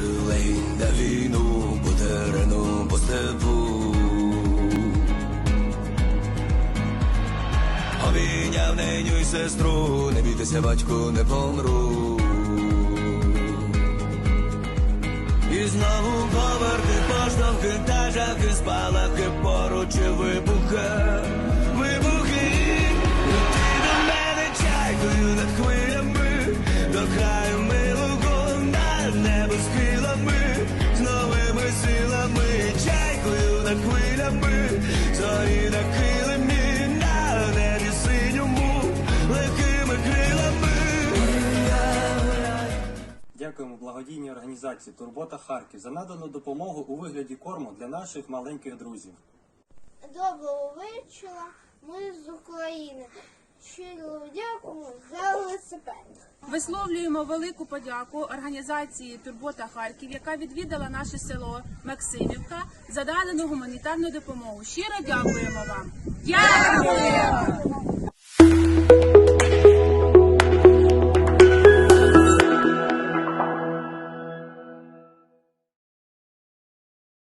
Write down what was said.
лень на війну по по степу. Обійняв неню й сестру, не бійтеся, батьку, не помру. І знову поверхи, поштовхи, та жахи, спалахи, поруч і вибухи. Чайкою над хвилями, зорі. Дякуємо благодійній організації Турбота Харків за надану допомогу у вигляді корму для наших маленьких друзів. Доброго вечора. Ми з України. Щиро дякую за велосипед. Висловлюємо велику подяку організації Турбота Харків, яка відвідала наше село Максимівка за дану гуманітарну допомогу. Щиро дякуємо вам.